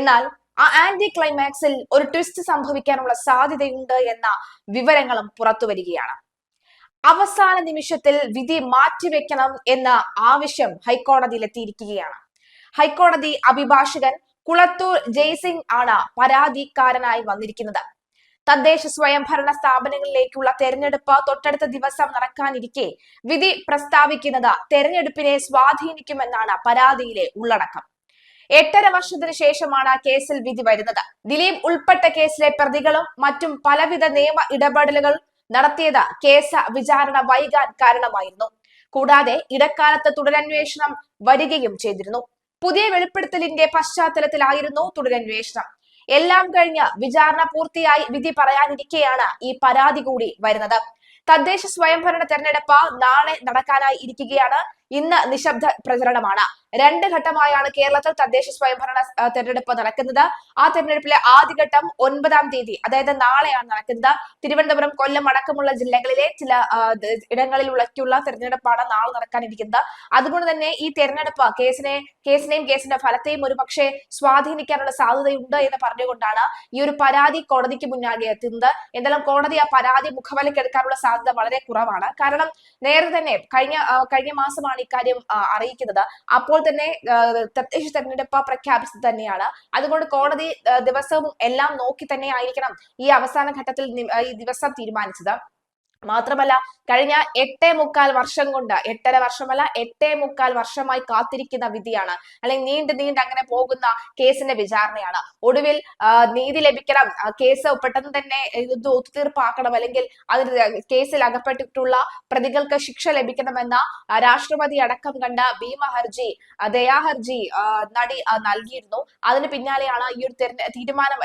എന്നാൽ ആ ആന്റി ക്ലൈമാക്സിൽ ഒരു ട്വിസ്റ്റ് സംഭവിക്കാനുള്ള സാധ്യതയുണ്ട് എന്ന വിവരങ്ങളും പുറത്തു വരികയാണ്. അവസാന നിമിഷത്തിൽ വിധി മാറ്റിവെക്കണം എന്ന ആവശ്യം ഹൈക്കോടതിയിൽ എത്തിയിരിക്കുകയാണ് ഹൈക്കോടതി അഭിഭാഷകൻ കുളത്തൂർ ജയ്സിംഗ് ആണ് പരാതിക്കാരനായി വന്നിരിക്കുന്നത്. തദ്ദേശ സ്വയംഭരണ സ്ഥാപനങ്ങളിലേക്കുള്ള തെരഞ്ഞെടുപ്പ് തൊട്ടടുത്ത ദിവസം നടക്കാനിരിക്കെ വിധി പ്രസ്താവിക്കുന്നത് തെരഞ്ഞെടുപ്പിനെ സ്വാധീനിക്കുമെന്നാണ് പരാതിയിലെ ഉള്ളടക്കം. എട്ടര വർഷത്തിന് ശേഷമാണ് കേസിൽ വിധി വരുന്നത്. ദിലീപ് ഉൾപ്പെട്ട കേസിലെ പ്രതികളും മറ്റും പലവിധ നിയമ ഇടപെടലുകൾ നടത്തിയത് കേസ് വിചാരണ വൈകാൻ കാരണമായിരുന്നു. കൂടാതെ ഇടക്കാലത്ത് തുടരന്വേഷണം വരികയും ചെയ്തിരുന്നു. പുതിയ വെളിപ്പെടുത്തലിന്റെ പശ്ചാത്തലത്തിലായിരുന്നു തുടരന്വേഷണം. എല്ലാം കഴിഞ്ഞ് വിചാരണ പൂർത്തിയായി വിധി പറയാനിരിക്കെയാണ് ഈ പരാതി കൂടി വരുന്നത്. തദ്ദേശ സ്വയംഭരണ തെരഞ്ഞെടുപ്പ് നാളെ നടക്കാനായി ഇരിക്കുകയാണ് ഇന്ന് നിശബ്ദ പ്രചരണമാണ്. രണ്ട് ഘട്ടമായാണ് കേരളത്തിൽ തദ്ദേശ സ്വയംഭരണ തെരഞ്ഞെടുപ്പ് നടക്കുന്നത്. ആ തെരഞ്ഞെടുപ്പിലെ ആദ്യഘട്ടം ഒൻപതാം തീയതി അതായത് നാളെയാണ് നടക്കുന്നത്. തിരുവനന്തപുരം കൊല്ലം അടക്കമുള്ള ജില്ലകളിലെ ചില ഇടങ്ങളിൽ ഇടങ്ങളിലുള്ളക്കുള്ള തെരഞ്ഞെടുപ്പാണ് നാളെ നടക്കാനിരിക്കുന്നത്. അതുകൊണ്ട് തന്നെ ഈ തെരഞ്ഞെടുപ്പ് കേസിനെ കേസിനെയും കേസിന്റെ ഫലത്തെയും ഒരു പക്ഷേ സ്വാധീനിക്കാനുള്ള സാധ്യതയുണ്ട് എന്ന് പറഞ്ഞുകൊണ്ടാണ് ഈ ഒരു പരാതി കോടതിക്ക് മുന്നാകെ എത്തുന്നത്. എന്തായാലും കോടതി ആ പരാതി മുഖവിലക്കെടുക്കാനുള്ള സാധ്യത വളരെ കുറവാണ്. കാരണം നേരത്തെ തന്നെ കഴിഞ്ഞ കഴിഞ്ഞ മാസമാണ് ഇക്കാര്യം അറിയിക്കുന്നത്. അപ്പോൾ തന്നെ തദ്ദേശ തെരഞ്ഞെടുപ്പ് പ്രഖ്യാപിച്ചത് തന്നെയാണ്. അതുകൊണ്ട് കോടതി ദിവസവും എല്ലാം നോക്കി തന്നെ ആയിരിക്കണം ഈ അവസാന ഘട്ടത്തിൽ ഈ ദിവസം തീരുമാനിച്ചത്. മാത്രമല്ല കഴിഞ്ഞ എട്ടേ മുക്കാൽ വർഷം കൊണ്ട് എട്ടര വർഷമല്ല എട്ടേ മുക്കാൽ വർഷമായി കാത്തിരിക്കുന്ന വിധിയാണ്. അല്ലെങ്കിൽ നീണ്ട് നീണ്ട് അങ്ങനെ പോകുന്ന കേസിന്റെ വിചാരണയാണ്. ഒടുവിൽ നീതി ലഭിക്കണം കേസ് പെട്ടെന്ന് തന്നെ ഇത് ഒത്തുതീർപ്പാക്കണം അല്ലെങ്കിൽ അതിൽ കേസിൽ അകപ്പെട്ടിട്ടുള്ള പ്രതികൾക്ക് ശിക്ഷ ലഭിക്കണമെന്ന രാഷ്ട്രപതി അടക്കം കണ്ട ഭീമ ഹർജി ദയാഹർജി ദയാ ഹർജി നടി നൽകിയിരുന്നു. അതിന് പിന്നാലെയാണ് ഈ ഒരു തീരുമാനം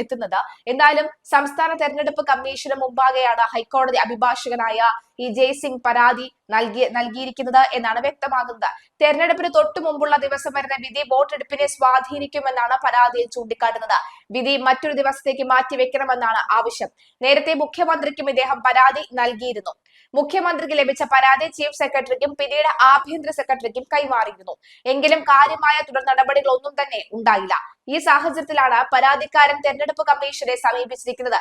എത്തുന്നത്. എന്തായാലും സംസ്ഥാന തെരഞ്ഞെടുപ്പ് കമ്മീഷന് മുമ്പാകെയാണ് ഹൈക്കോടതി അഭിഭാഷകനായ ഈ ജയ്സിംഗ് പരാതി നൽകി നൽകിയിരിക്കുന്നത് എന്നാണ് വ്യക്തമാകുന്നത്. തെരഞ്ഞെടുപ്പിന് തൊട്ടു മുമ്പുള്ള ദിവസം വരുന്ന വിധി വോട്ടെടുപ്പിനെ സ്വാധീനിക്കുമെന്നാണ് പരാതിയിൽ ചൂണ്ടിക്കാട്ടുന്നത്. വിധി മറ്റൊരു ദിവസത്തേക്ക് മാറ്റിവെക്കണമെന്നാണ് ആവശ്യം. നേരത്തെ മുഖ്യമന്ത്രിക്കും ഇദ്ദേഹം പരാതി നൽകിയിരുന്നു. മുഖ്യമന്ത്രിക്ക് ലഭിച്ച പരാതി ചീഫ് സെക്രട്ടറിക്കും പിന്നീട് ആഭ്യന്തര സെക്രട്ടറിക്കും കൈമാറിയിരുന്നു. എങ്കിലും കാര്യമായ തുടർ നടപടികളൊന്നും തന്നെ ഉണ്ടായില്ല. ഈ സാഹചര്യത്തിലാണ് പരാതിക്കാരൻ തെരഞ്ഞെടുപ്പ് കമ്മീഷനെ സമീപിച്ചിരിക്കുന്നത്.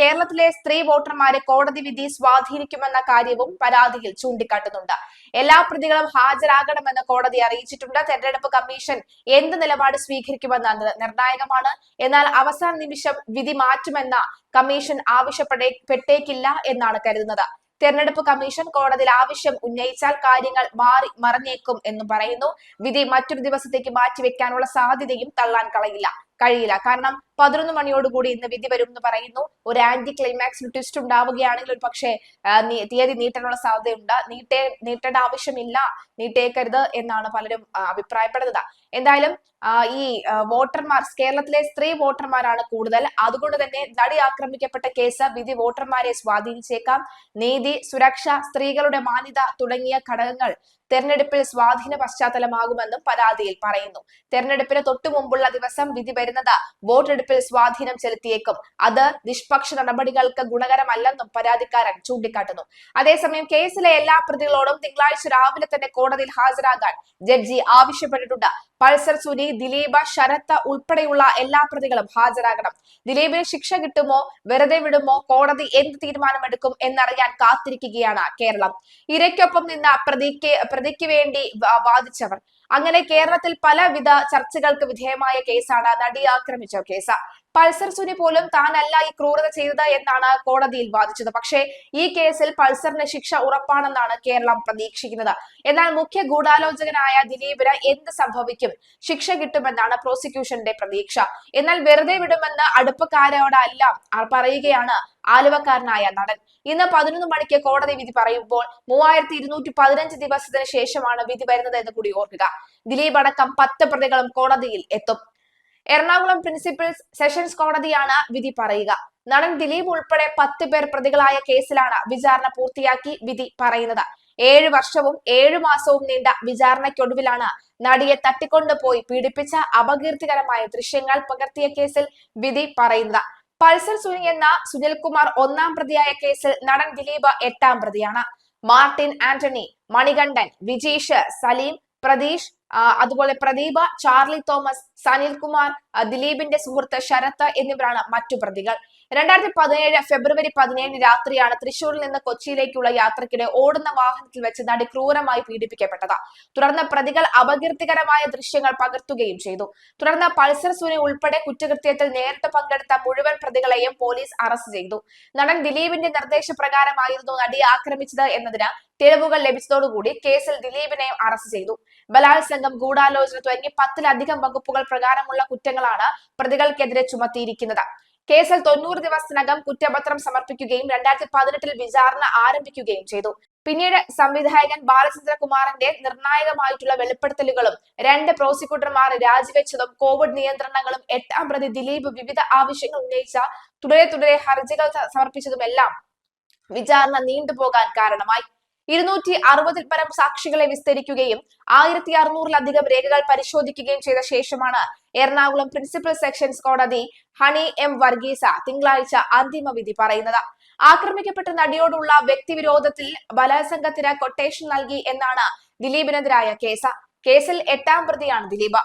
കേരളത്തിലെ സ്ത്രീ വോട്ടർമാരെ കോടതി വിധി സ്വാധീനിക്കുമെന്ന കാര്യവും പരാതിയിൽ ചൂണ്ടിക്കാട്ടുന്നുണ്ട്. എല്ലാ പ്രതികളും ഹാജരാകണമെന്ന് കോടതി അറിയിച്ചിട്ടുണ്ട്. തെരഞ്ഞെടുപ്പ് കമ്മീഷൻ എന്ത് നിലപാട് സ്വീകരിക്കുമെന്നത് നിർണായകമാണ്. എന്നാൽ അവസാന നിമിഷം വിധി മാറ്റുമെന്ന കമ്മീഷൻ ആവശ്യപ്പെടേ പെട്ടേക്കില്ല എന്നാണ് കരുതുന്നത്. തെരഞ്ഞെടുപ്പ് കമ്മീഷൻ കോടതിയിൽ ആവശ്യം ഉന്നയിച്ചാൽ കാര്യങ്ങൾ മാറി മറഞ്ഞേക്കും എന്നും പറയുന്നു. വിധി മറ്റൊരു ദിവസത്തേക്ക് മാറ്റിവെക്കാനുള്ള സാധ്യതയും തള്ളാൻ കളയില്ല. കഴിയില്ല. കാരണം പതിനൊന്ന് മണിയോടുകൂടി ഇന്ന് വിധി വരും എന്ന് പറയുന്നു. ഒരു ആന്റി ക്ലൈമാക്സ് ട്വിസ്റ്റ് ഉണ്ടാവുകയാണെങ്കിൽ ഒരു പക്ഷേ തീയതി നീട്ടാനുള്ള സാധ്യതയുണ്ട്. നീട്ടേ നീട്ടേണ്ട ആവശ്യമില്ല. നീട്ടേക്കരുത് എന്നാണ് പലരും അഭിപ്രായപ്പെടുന്നത്. എന്തായാലും ഈ വോട്ടർമാർ കേരളത്തിലെ സ്ത്രീ വോട്ടർമാരാണ് കൂടുതൽ. അതുകൊണ്ട് തന്നെ നടി ആക്രമിക്കപ്പെട്ട കേസ് വിധി വോട്ടർമാരെ സ്വാധീനിച്ചേക്കാം. നീതി സുരക്ഷ സ്ത്രീകളുടെ മാന്യത തുടങ്ങിയ ഘടകങ്ങൾ തെരഞ്ഞെടുപ്പിൽ സ്വാധീന പശ്ചാത്തലമാകുമെന്നും പരാതിയിൽ പറയുന്നു. തെരഞ്ഞെടുപ്പിന് തൊട്ടു മുമ്പുള്ള ദിവസം വിധി വരുന്നത് വോട്ടെടുപ്പിൽ സ്വാധീനം ചെലുത്തിയേക്കും. അത് നിഷ്പക്ഷ നടപടികൾക്ക് ഗുണകരമല്ലെന്നും പരാതിക്കാരൻ ചൂണ്ടിക്കാട്ടുന്നു. അതേസമയം കേസിലെ എല്ലാ പ്രതികളോടും തിങ്കളാഴ്ച രാവിലെ തന്നെ കോടതിയിൽ ഹാജരാകാൻ ജഡ്ജി ആവശ്യപ്പെട്ടിട്ടുണ്ട്. പൾസർ സുനി ദിലീപ ശരത്ത് ഉൾപ്പെടെയുള്ള എല്ലാ പ്രതികളും ഹാജരാകണം. ദിലീപിന് ശിക്ഷ കിട്ടുമോ? വെറുതെ വിടുമോ? കോടതി എന്ത് തീരുമാനമെടുക്കും എന്നറിയാൻ കാത്തിരിക്കുകയാണ് കേരളം. ഇരയ്ക്കൊപ്പം നിന്ന പ്രതിക്ക് പ്രതിക്ക് വേണ്ടി വാദിച്ചവർ. അങ്ങനെ കേരളത്തിൽ പലവിധ ചർച്ചകൾക്ക് വിധേയമായ കേസാണ് നടി ആക്രമിച്ച കേസ്. പൾസർ സുനി പോലും താനല്ല ഈ ക്രൂരത ചെയ്തത് എന്നാണ് കോടതിയിൽ വാദിച്ചത്. പക്ഷേ ഈ കേസിൽ പൾസറിന് ശിക്ഷ ഉറപ്പാണെന്നാണ് കേരളം പ്രതീക്ഷിക്കുന്നത്. എന്നാൽ മുഖ്യ ഗൂഢാലോചകനായ ദിലീപിന് എന്ത് സംഭവിക്കും? ശിക്ഷ കിട്ടുമെന്നാണ് പ്രോസിക്യൂഷന്റെ പ്രതീക്ഷ. എന്നാൽ വെറുതെ വിടുമെന്ന് അടുപ്പക്കാരോടല്ല പറയുകയാണ് ആലുവക്കാരനായ നടൻ. ഇന്ന് പതിനൊന്ന് മണിക്ക് കോടതി വിധി പറയുമ്പോൾ മൂവായിരത്തി ഇരുന്നൂറ്റി പതിനഞ്ച് ദിവസത്തിന് ശേഷമാണ് വിധി വരുന്നത് എന്ന് കൂടി ഓർക്കുക. ദിലീപ് അടക്കം പത്ത് പ്രതികളും കോടതിയിൽ എത്തും. എറണാകുളം പ്രിൻസിപ്പൽ സെഷൻസ് കോടതിയാണ് വിധി പറയുക. നടൻ ദിലീപ് ഉൾപ്പെടെ പത്ത് പേർ പ്രതികളായ കേസിലാണ് വിചാരണ പൂർത്തിയാക്കി വിധി പറയുന്നത്. ഏഴു വർഷവും ഏഴു മാസവും നീണ്ട വിചാരണയ്ക്കൊടുവിലാണ് നടിയെ തട്ടിക്കൊണ്ടുപോയി പീഡിപ്പിച്ച അപകീർത്തികരമായ ദൃശ്യങ്ങൾ പകർത്തിയ കേസിൽ വിധി പറയുന്നത്. പൾസർ സുനി എന്ന സുനിൽകുമാർ ഒന്നാം പ്രതിയായ കേസിൽ നടൻ ദിലീപ് എട്ടാം പ്രതിയാണ്. മാർട്ടിൻ ആന്റണി മണികണ്ഠൻ വിജീഷ് സലീം പ്രതീഷ് അതുപോലെ പ്രദീപ ചാർലി തോമസ് സനിൽകുമാർ ദിലീപിന്റെ സുഹൃത്ത് ശരത്ത് എന്നിവരാണ് മറ്റു പ്രതികൾ. രണ്ടായിരത്തി പതിനേഴ് ഫെബ്രുവരി പതിനേഴിന് രാത്രിയാണ് തൃശൂരിൽ നിന്ന് കൊച്ചിയിലേക്കുള്ള യാത്രക്കിടെ ഓടുന്ന വാഹനത്തിൽ വെച്ച് നടി ക്രൂരമായി പീഡിപ്പിക്കപ്പെട്ടത്. തുടർന്ന് പ്രതികൾ അപകീർത്തികരമായ ദൃശ്യങ്ങൾ പകർത്തുകയും ചെയ്തു. തുടർന്ന് പൾസർ സുനി ഉൾപ്പെടെ കുറ്റകൃത്യത്തിൽ നേരിട്ട് പങ്കെടുത്ത മുഴുവൻ പ്രതികളെയും പോലീസ് അറസ്റ്റ് ചെയ്തു. നടൻ ദിലീപിന്റെ നിർദ്ദേശപ്രകാരമായിരുന്നു നടിയെ ആക്രമിച്ചത് എന്നതിന് തെളിവുകൾ ലഭിച്ചതോടുകൂടി കേസിൽ ദിലീപിനെയും അറസ്റ്റ് ചെയ്തു. ബലാത്സംഗം ഗൂഢാലോചന തുടങ്ങി പത്തിലധികം വകുപ്പുകൾ പ്രകാരമുള്ള കുറ്റങ്ങളാണ് പ്രതികൾക്കെതിരെ ചുമത്തിയിരിക്കുന്നത്. കേസിൽ തൊണ്ണൂറ് ദിവസത്തിനകം കുറ്റപത്രം സമർപ്പിക്കുകയും രണ്ടായിരത്തി പതിനെട്ടിൽ വിചാരണ ആരംഭിക്കുകയും ചെയ്തു. പിന്നീട് സംവിധായകൻ ബാലചന്ദ്രകുമാറിന്റെ നിർണായകമായിട്ടുള്ള വെളിപ്പെടുത്തലുകളും രണ്ട് പ്രോസിക്യൂട്ടർമാർ രാജിവെച്ചതും കോവിഡ് നിയന്ത്രണങ്ങളും എട്ടാം പ്രതി ദിലീപ് വിവിധ ആവശ്യങ്ങൾ ഉന്നയിച്ച തുടരെ തുടരെ ഹർജികൾ സമർപ്പിച്ചതുമെല്ലാം വിചാരണ നീണ്ടുപോകാൻ കാരണമായി. ഇരുന്നൂറ്റി അറുപതിൽ പരം സാക്ഷികളെ വിസ്തരിക്കുകയും ആയിരത്തി അറുന്നൂറിലധികം രേഖകൾ പരിശോധിക്കുകയും ചെയ്ത ശേഷമാണ് എറണാകുളം പ്രിൻസിപ്പൽ സെക്ഷൻസ് കോടതി ഹണി എം വർഗീസ തിങ്കളാഴ്ച അന്തിമ വിധി പറയുന്നത്. ആക്രമിക്കപ്പെട്ട നടിയോടുള്ള വ്യക്തിവിരോധത്തിൽ ബലാത്സംഗത്തിന് കൊട്ടേഷൻ നൽകി എന്നാണ് ദിലീപിനെതിരായ കേസ്. കേസിൽ എട്ടാം പ്രതിയാണ് ദിലീപ്.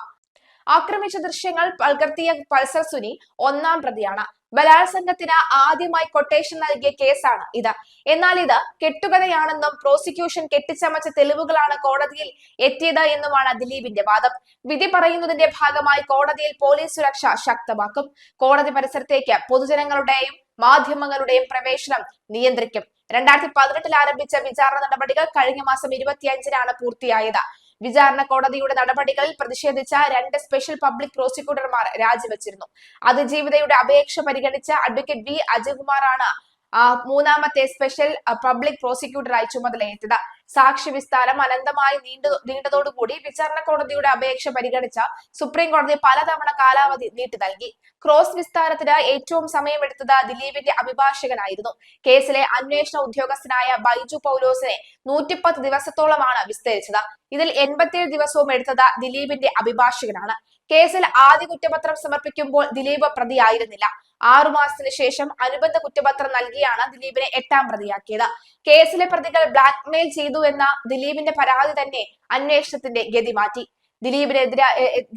ആക്രമിച്ച ദൃശ്യങ്ങൾ പകർത്തിയ പൾസർ സുനി ഒന്നാം പ്രതിയാണ്. ബലാത്സംഗത്തിന് ആദ്യമായി കൊട്ടേഷൻ നൽകിയ കേസാണ് ഇത്. എന്നാൽ ഇത് കെട്ടുകഥയാണെന്നും പ്രോസിക്യൂഷൻ കെട്ടിച്ചമച്ച തെളിവുകളാണ് കോടതിയിൽ എത്തിയത് എന്നുമാണ് ദിലീപിന്റെ വാദം. വിധി പറയുന്നതിന്റെ ഭാഗമായി കോടതിയിൽ പോലീസ് സുരക്ഷ ശക്തമാക്കും. കോടതി പരിസരത്തേക്ക് പൊതുജനങ്ങളുടെയും മാധ്യമങ്ങളുടെയും പ്രവേശനം നിയന്ത്രിക്കും. രണ്ടായിരത്തി പതിനെട്ടിൽ ആരംഭിച്ച വിചാരണ നടപടികൾ കഴിഞ്ഞ മാസം ഇരുപത്തിയഞ്ചിനാണ് പൂർത്തിയായത്. വിചാരണ കോടതിയുടെ നടപടികളിൽ പ്രതിഷേധിച്ച രണ്ട് സ്പെഷ്യൽ പബ്ലിക് പ്രോസിക്യൂട്ടർമാർ രാജിവെച്ചിരുന്നു. അതിജീവിതയുടെ അപേക്ഷ പരിഗണിച്ച അഡ്വക്കേറ്റ് വി അജയകുമാറാണ് മൂന്നാമത്തെ സ്പെഷ്യൽ പബ്ലിക് പ്രോസിക്യൂട്ടറായി ചുമതലയേറ്റത്. സാക്ഷി വിസ്താരം അനന്തമായി നീണ്ടു നീണ്ടതോടുകൂടി വിചാരണ കോടതിയുടെ അപേക്ഷ പരിഗണിച്ച സുപ്രീം കോടതി പലതവണ കാലാവധി നീട്ടി നൽകി. ക്രോസ് വിസ്താരത്തിന് ഏറ്റവും സമയമെടുത്തത് ദിലീപിന്റെ അഭിഭാഷകനായിരുന്നു. കേസിലെ അന്വേഷണ ഉദ്യോഗസ്ഥനായ ബൈജു പൗലോസിനെ നൂറ്റിപ്പത്ത് ദിവസത്തോളമാണ് വിസ്തരിച്ചത്. ഇതിൽ എൺപത്തിയേഴ് ദിവസവും എടുത്തത് ദിലീപിന്റെ അഭിഭാഷകനാണ്. കേസിൽ ആദ്യ കുറ്റപത്രം സമർപ്പിക്കുമ്പോൾ ദിലീപ് പ്രതിയായിരുന്നില്ല. ആറു മാസത്തിന് ശേഷം അനുബന്ധ കുറ്റപത്രം നൽകിയാണ് ദിലീപിനെ എട്ടാം പ്രതിയാക്കിയത്. കേസിലെ പ്രതികൾ ബ്ലാക്ക്മെയിൽ ചെയ്തു എന്ന ദിലീപിന്റെ പരാതി തന്നെ അന്വേഷണത്തിന്റെ ഗതി മാറ്റി. ദിലീപിനെതിരെ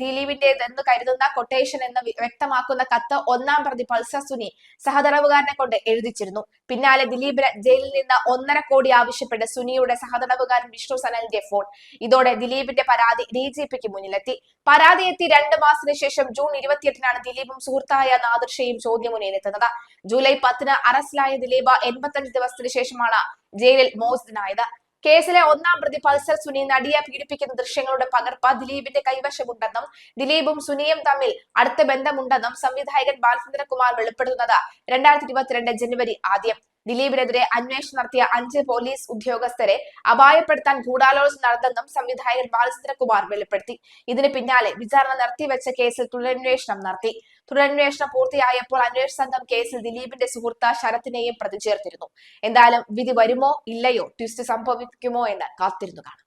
ദിലീപിന്റെ എന്ന് കരുതുന്ന കൊട്ടേഷൻ എന്ന് വ്യക്തമാക്കുന്ന കത്ത് ഒന്നാം പ്രതി പൾസർ സുനി സഹതടവുകാരനെ കൊണ്ട് എഴുതിച്ചിരുന്നു. പിന്നാലെ ദിലീപ് ജയിലിൽ നിന്ന് ഒന്നര കോടി ആവശ്യപ്പെട്ട് സുനിയുടെ സഹതടവുകാരൻ വിഷ്ണു സനലിന്റെ ഫോൺ. ഇതോടെ ദിലീപിന്റെ പരാതി ഡി ജി പിക്ക് മുന്നിലെത്തി. പരാതി എത്തി രണ്ട് മാസത്തിന് ശേഷം ജൂൺ ഇരുപത്തിയെട്ടിനാണ് ദിലീപും സുഹൃത്തായ നാദൃഷയും ചോദ്യമുനയിലെത്തുന്നത്. ജൂലൈ പത്തിന് അറസ്റ്റിലായ ദിലീപ് എൺപത്തഞ്ച് ദിവസത്തിന് ശേഷമാണ് ജയിലിൽ മോചിതനായത്. കേസിലെ ഒന്നാം പ്രതി പൾസർ സുനി നടിയെ പീഡിപ്പിക്കുന്ന ദൃശ്യങ്ങളുടെ പകർപ്പ് ദിലീപിന്റെ കൈവശമുണ്ടെന്നും ദിലീപും സുനിയും തമ്മിൽ അടുത്ത ബന്ധമുണ്ടെന്നും സംവിധായകൻ ബാലചന്ദ്രകുമാർ വെളിപ്പെടുത്തുന്നത് രണ്ടായിരത്തി ഇരുപത്തിരണ്ട് ജനുവരി ആദ്യം. ദിലീപിനെതിരെ അന്വേഷണം നടത്തിയ അഞ്ച് പോലീസ് ഉദ്യോഗസ്ഥരെ അപായപ്പെടുത്താൻ ഗൂഢാലോചന നടന്നെന്നും സംവിധായകൻ ബാലചന്ദ്രകുമാർ വെളിപ്പെടുത്തി. ഇതിന് പിന്നാലെ വിചാരണ നടത്തിവെച്ച കേസിൽ തുടരന്വേഷണം നടത്തി. തുടരന്വേഷണം പൂർത്തിയായപ്പോൾ അന്വേഷണ സംഘം കേസിൽ ദിലീപിന്റെ സുഹൃത്ത ശരത്തിനെയും പ്രതി ചേർത്തിരുന്നു എന്തായാലും വിധി വരുമോ ഇല്ലയോ ട്വിസ്റ്റ് സംഭവിക്കുമോ എന്ന് കാത്തിരുന്നു കാണാം.